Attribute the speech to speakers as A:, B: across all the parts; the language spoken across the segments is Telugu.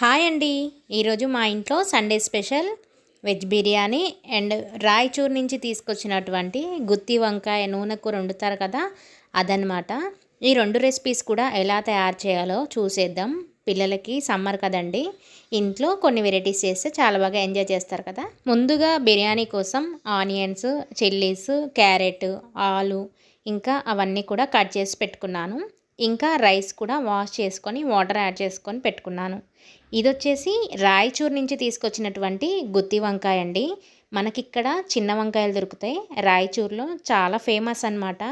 A: హాయ్ అండి. ఈరోజు మా ఇంట్లో Sunday special veg biryani and Raichur నుంచి తీసుకొచ్చినటువంటి గుత్తి వంకాయ నూనె కూర వండుతారు కదా అదనమాట ఈ రెండు రెసిపీస్ కూడా ఎలా తయారు చేయాలో చూసేద్దాం. పిల్లలకి సమ్మర్ కదండి ఇంట్లో కొన్ని వెరైటీస్ చేస్తే చాలా బాగా ఎంజాయ్ చేస్తారు కదా. ముందుగా బిర్యానీ కోసం ఆనియన్స్ చిల్లీస్ క్యారెట్ ఆలు ఇంకా అవన్నీ కూడా కట్ చేసి పెట్టుకున్నాను. ఇంకా రైస్ కూడా వాష్ చేసుకొని వాటర్ యాడ్ చేసుకొని పెట్టుకున్నాను. ఇది వచ్చేసి రాయచూర్ నుంచి తీసుకొచ్చినటువంటి గుత్తి వంకాయ అండి. మనకిక్కడ చిన్న వంకాయలు దొరుకుతాయి. రాయచూర్లో చాలా ఫేమస్ అన్నమాట.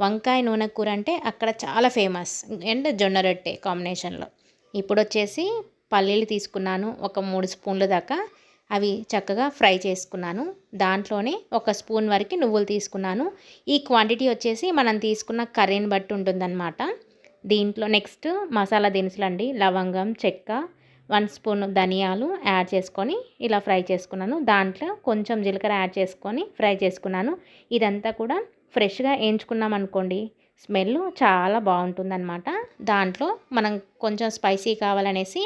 A: వంకాయ నూనె కూర అంటే అక్కడ చాలా ఫేమస్. అండ్ జొన్న రొట్టె కాంబినేషన్లో. ఇప్పుడు వచ్చేసి పల్లీలు తీసుకున్నాను. ఒక మూడు స్పూన్ల దాకా. అవి చక్కగా ఫ్రై చేసుకున్నాను. దాంట్లోనే ఒక స్పూన్ వరకు నువ్వులు తీసుకున్నాను. ఈ క్వాంటిటీ వచ్చేసి మనం తీసుకున్న కర్రీని బట్టి ఉంటుందన్నమాట. దీంట్లో నెక్స్ట్ మసాలా దినుసులు అండి లవంగం చెక్క వన్ స్పూన్ ధనియాలు యాడ్ చేసుకొని ఇలా ఫ్రై చేసుకున్నాను. దాంట్లో కొంచెం జీలకర్ర యాడ్ చేసుకొని ఫ్రై చేసుకున్నాను. ఇదంతా కూడా ఫ్రెష్గా వేయించుకున్నాం అనుకోండి స్మెల్ చాలా బాగుంటుందన్నమాట. దాంట్లో మనం కొంచెం స్పైసీ కావాలనేసి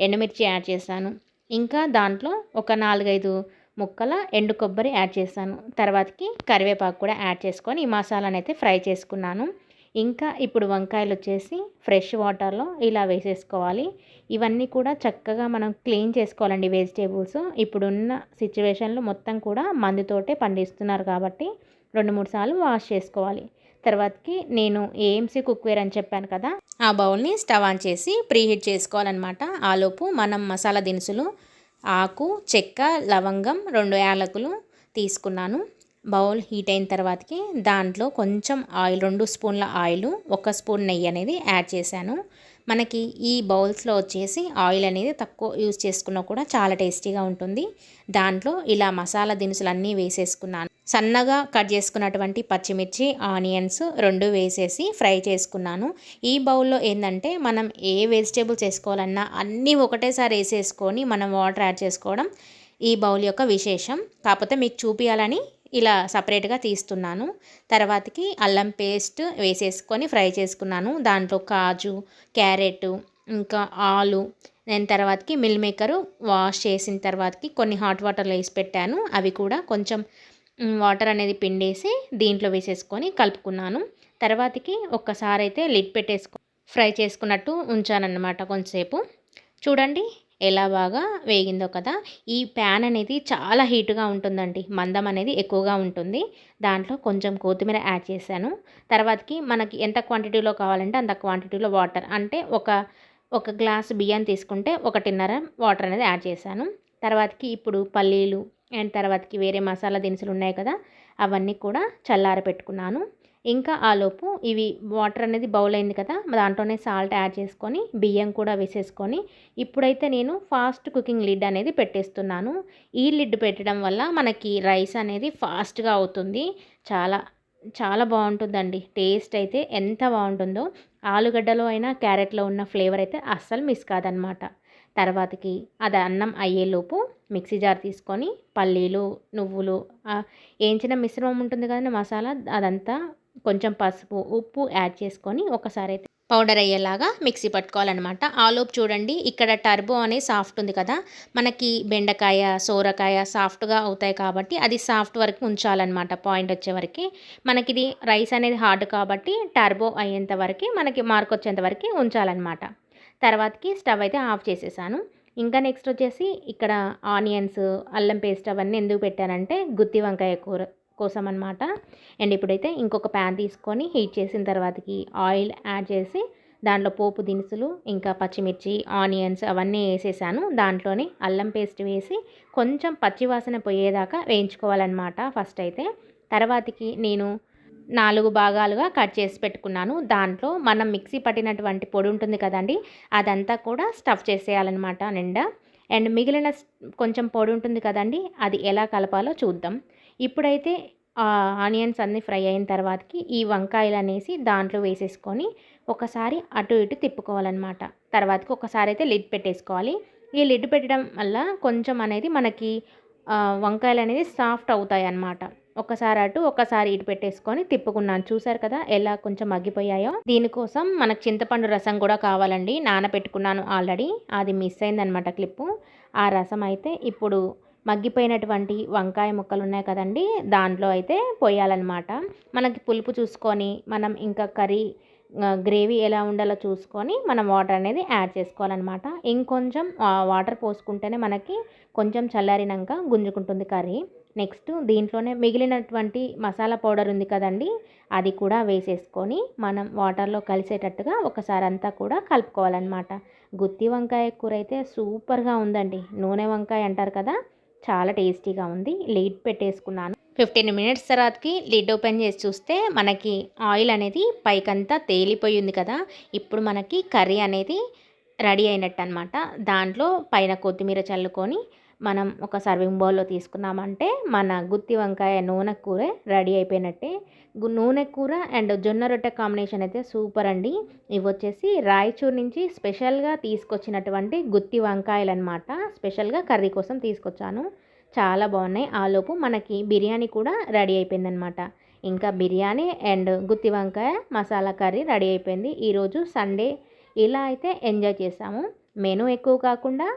A: ఎండుమిర్చి యాడ్ చేశాను. ఇంకా దాంట్లో ఒక నాలుగైదు ముక్కల ఎండు కొబ్బరి యాడ్ చేశాను. తర్వాతకి కరివేపాకు కూడా యాడ్ చేసుకొని ఈ మసాలాను అయితే ఫ్రై చేసుకున్నాను. ఇంకా ఇప్పుడు వంకాయలు వచ్చేసి ఫ్రెష్ వాటర్లో ఇలా వేసేసుకోవాలి. ఇవన్నీ కూడా చక్కగా మనం క్లీన్ చేసుకోవాలండి వెజిటేబుల్స్. ఇప్పుడున్న సిచ్యువేషన్లో మొత్తం కూడా మందుతోటే పండిస్తున్నారు కాబట్టి రెండు మూడు సార్లు వాష్ చేసుకోవాలి. తర్వాతకి నేను ఏఎంసీ కుక్వేర్ అని చెప్పాను కదా ఆ బౌల్ని స్టవ్ ఆన్ చేసి ప్రీహీట్ చేసుకోవాలన్నమాట. ఆలోపు మనం మసాలా దినుసులు ఆకు చెక్క లవంగం రెండు యాలకులు తీసుకున్నాను. బౌల్ హీట్ అయిన తర్వాతకి దాంట్లో కొంచెం ఆయిల్ రెండు స్పూన్ల ఆయిల్ ఒక స్పూన్ నెయ్యి అనేది యాడ్ చేశాను. మనకి ఈ బౌల్స్లో వచ్చేసి ఆయిల్ అనేది తక్కువ యూజ్ చేసుకున్నా కూడా చాలా టేస్టీగా ఉంటుంది. దాంట్లో ఇలా మసాలా దినుసులు అన్నీ వేసేసుకున్నాను. సన్నగా కట్ చేసుకున్నటువంటి పచ్చిమిర్చి ఆనియన్స్ రెండు వేసేసి ఫ్రై చేసుకున్నాను. ఈ బౌల్లో ఏంటంటే మనం ఏ వెజిటేబుల్స్ వేసుకోవాలన్నా అన్నీ ఒకటేసారి వేసేసుకొని మనం వాటర్ యాడ్ చేసుకోవడం ఈ బౌల్ యొక్క విశేషం. కాకపోతే మీకు చూపించాలని ఇలా సపరేట్గా తీస్తున్నాను. తర్వాతకి అల్లం పేస్ట్ వేసేసుకొని ఫ్రై చేసుకున్నాను. దాంట్లో కాజు క్యారెట్ ఇంకా ఆలు నేను తర్వాతకి మిల్ మేకరు వాష్ చేసిన తర్వాతకి కొన్ని హాట్ వాటర్లో వేసి పెట్టాను. అవి కూడా కొంచెం వాటర్ అనేది పిండేసి దీంట్లో వేసేసుకొని కలుపుకున్నాను. తర్వాతకి ఒక్కసారి అయితే లిడ్ పెట్టేసుకో ఫ్రై చేసుకున్నట్టు ఉంచానన్నమాట కొంచెంసేపు చూడండి ఎలా బాగా వేగిందో కదా. ఈ ప్యాన్ అనేది చాలా హీట్గా ఉంటుందండి. మందం అనేది ఎక్కువగా ఉంటుంది. దాంట్లో కొంచెం కొత్తిమీర యాడ్ చేశాను. తర్వాతకి మనకి ఎంత క్వాంటిటీలో కావాలంటే అంత క్వాంటిటీలో వాటర్ అంటే ఒక ఒక గ్లాస్ బియ్యం తీసుకుంటే ఒకటిన్నర వాటర్ అనేది యాడ్ చేశాను. తర్వాతకి ఇప్పుడు పల్లీలు అండ్ తర్వాతకి వేరే మసాలా దినుసులు ఉన్నాయి కదా అవన్నీ కూడా చల్లార పెట్టుకున్నాను ఇంకా ఆలోపు ఇవి వాటర్ అనేది బౌల్ అయింది కదా దాంట్లోనే సాల్ట్ యాడ్ చేసుకొని బియ్యం కూడా వేసేసుకొని ఇప్పుడైతే నేను ఫాస్ట్ కుకింగ్ లిడ్ అనేది పెట్టేస్తున్నాను. ఈ లిడ్ పెట్టడం వల్ల మనకి రైస్ అనేది ఫాస్ట్గా అవుతుంది. చాలా చాలా బాగుంటుందండి. టేస్ట్ అయితే ఎంత బాగుంటుందో ఆలుగడ్డలో అయినా క్యారెట్లో ఉన్న ఫ్లేవర్ అయితే అస్సలు మిస్ కాదనమాట. తర్వాతకి అది అన్నం అయ్యేలోపు మిక్సీ జార్ తీసుకొని పల్లీలు నువ్వులు వేయించిన మిశ్రమం ఉంటుంది కదండి మసాలా అదంతా కొంచెం పసుపు ఉప్పు యాడ్ చేసుకొని ఒకసారి అయితే పౌడర్ అయ్యేలాగా మిక్సీ పట్టుకోవాలన్నమాట. ఆలోపు చూడండి ఇక్కడ టర్బో అనేది సాఫ్ట్ ఉంది కదా మనకి బెండకాయ సోరకాయ సాఫ్ట్గా అవుతాయి కాబట్టి అది సాఫ్ట్ వరకు ఉంచాలన్నమాట పాయింట్ వచ్చేవరకు మనకి ఇది రైస్ అనేది హార్డ్ కాబట్టి టర్బో అయ్యేంత వరకు మనకి మార్క్ వచ్చేంత వరకు ఉంచాలన్నమాట. తర్వాతకి స్టవ్ అయితే ఆఫ్ చేసేసాను. ఇంకా నెక్స్ట్ వచ్చేసి ఇక్కడ ఆనియన్స్ అల్లం పేస్ట్ అవన్నీ ఎందుకు పెట్టానంటే గుత్తి వంకాయ కూర కోసం అనమాట అండ్ ఇప్పుడైతే ఇంకొక ప్యాన్ తీసుకొని హీట్ చేసిన తర్వాతకి ఆయిల్ యాడ్ చేసి దాంట్లో పోపు దినుసులు ఇంకా పచ్చిమిర్చి ఆనియన్స్ అవన్నీ వేసేసాను. దాంట్లోనే అల్లం పేస్ట్ వేసి కొంచెం పచ్చివాసన పోయేదాకా వేయించుకోవాలన్నమాట ఫస్ట్ అయితే. తర్వాతకి నేను నాలుగు భాగాలుగా కట్ చేసి పెట్టుకున్నాను. దాంట్లో మనం మిక్సీ పట్టినటువంటి పొడి ఉంటుంది కదండి అదంతా కూడా స్టఫ్ చేసేయాలన్నమాట నిండా. అండ్ మిగిలిన కొంచెం పొడి ఉంటుంది కదండి అది ఎలా కలపాలో చూద్దాం. ఇప్పుడైతే ఆనియన్స్ అన్నీ ఫ్రై అయిన తర్వాతకి ఈ వంకాయలు అనేసి దాంట్లో వేసేసుకొని ఒకసారి అటు ఇటు తిప్పుకోవాలన్నమాట. తర్వాతకి ఒకసారి అయితే లిడ్ పెట్టేసుకోవాలి. ఈ లిడ్ పెట్టడం వల్ల కొంచెం అనేది మనకి వంకాయలు అనేది సాఫ్ట్ అవుతాయి అన్నమాట ఒకసారి అటు ఒకసారి ఇటు పెట్టేసుకొని తిప్పుకున్నాను. చూసారు కదా ఎలా కొంచెం మగ్గిపోయాయో? దీనికోసం మనకు చింతపండు రసం కూడా కావాలండి. నానబెట్టుకున్నాను ఆల్రెడీ. అది మిస్ అయిందనమాట క్లిప్పు. ఆ రసం అయితే ఇప్పుడు మగ్గిపోయినటువంటి వంకాయ ముక్కలు ఉన్నాయి కదండి. దాంట్లో అయితే పోయాలన్నమాట. మనకి పులుపు చూసుకొని మనం ఇంకా కర్రీ గ్రేవీ ఎలా ఉండాలో చూసుకొని మనం వాటర్ అనేది యాడ్ చేసుకోవాలన్నమాట. ఇంకొంచెం వాటర్ పోసుకుంటేనే మనకి కొంచెం చల్లారినాక గుంజుకుంటుంది కర్రీ. నెక్స్ట్ దీంట్లోనే మిగిలినటువంటి మసాలా పౌడర్ ఉంది కదండి అది కూడా వేసేసుకొని మనం వాటర్లో కలిసేటట్టుగా ఒకసారి అంతా కూడా కలుపుకోవాలన్నమాట. గుత్తి వంకాయ కూర అయితే సూపర్గా ఉందండి. నూనె వంకాయ అంటారు కదా చాలా టేస్టీగా ఉంది. లీడ్ పెట్టేసుకున్నాను. ఫిఫ్టీన్ మినిట్స్ తర్వాతకి లిడ్ ఓపెన్ చేసి చూస్తే మనకి ఆయిల్ అనేది పైకంతా తేలిపోయింది కదా ఇప్పుడు మనకి కర్రీ అనేది రెడీ అయినట్టు అనమాట దాంట్లో పైన కొత్తిమీర చల్లుకొని మనం ఒక సర్వింగ్ బౌల్లో తీసుకున్నామంటే మన గుత్తి వంకాయ నూనె కూర రెడీ అయిపోయినట్టే. నూనె కూర అండ్ జొన్న రొట్టె కాంబినేషన్ అయితే సూపర్ అండి. ఇవి వచ్చేసి రాయచూర్ నుంచి స్పెషల్గా తీసుకొచ్చినటువంటి గుత్తి వంకాయలు అనమాట స్పెషల్గా కర్రీ కోసం తీసుకొచ్చాను. చాలా బాగున్నాయి. ఆలోపు మనకి బిర్యానీ కూడా రెడీ అయిపోయిందనమాట ఇంకా బిర్యానీ అండ్ గుత్తి వంకాయ మసాలా కర్రీ రెడీ అయిపోయింది. ఈరోజు సండే ఇలా అయితే ఎంజాయ్ చేసాము మెను ఎక్కువ కాకుండా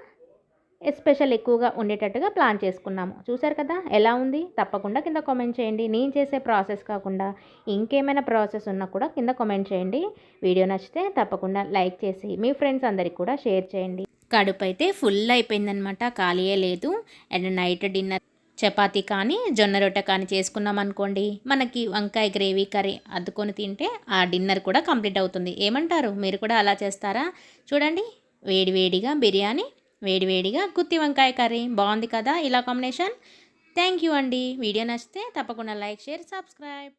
A: స్పెషల్ ఎక్కువగా ఉండేటట్టుగా ప్లాన్ చేసుకున్నాము. చూసారు కదా? ఎలా ఉంది? తప్పకుండా కింద కామెంట్ చేయండి. నేను చేసే ప్రాసెస్ కాకుండా ఇంకేమైనా ప్రాసెస్ ఉన్నా కూడా కింద కామెంట్ చేయండి. వీడియో నచ్చితే తప్పకుండా లైక్ చేసి మీ ఫ్రెండ్స్ అందరికి కూడా షేర్ చేయండి. కడుపు అయితే ఫుల్ అయిపోయిందనమాట ఖాళీయే లేదు. అండ్ నైట్ డిన్నర్ చపాతీ కానీ జొన్న రొట్టె కానీ చేసుకున్నాం అనుకోండి మనకి వంకాయ గ్రేవీ కర్రీ అద్దుకొని తింటే ఆ డిన్నర్ కూడా కంప్లీట్ అవుతుంది. ఏమంటారు? మీరు కూడా అలా చేస్తారా? చూడండి వేడివేడిగా బిర్యానీ వేడివేడిగా గుత్తి వంకాయ కర్రీ. బాగుంది కదా? ఇలా కాంబినేషన్. థ్యాంక్ యూ అండి. వీడియో నచ్చితే తప్పకుండా లైక్ షేర్ సబ్స్క్రైబ్.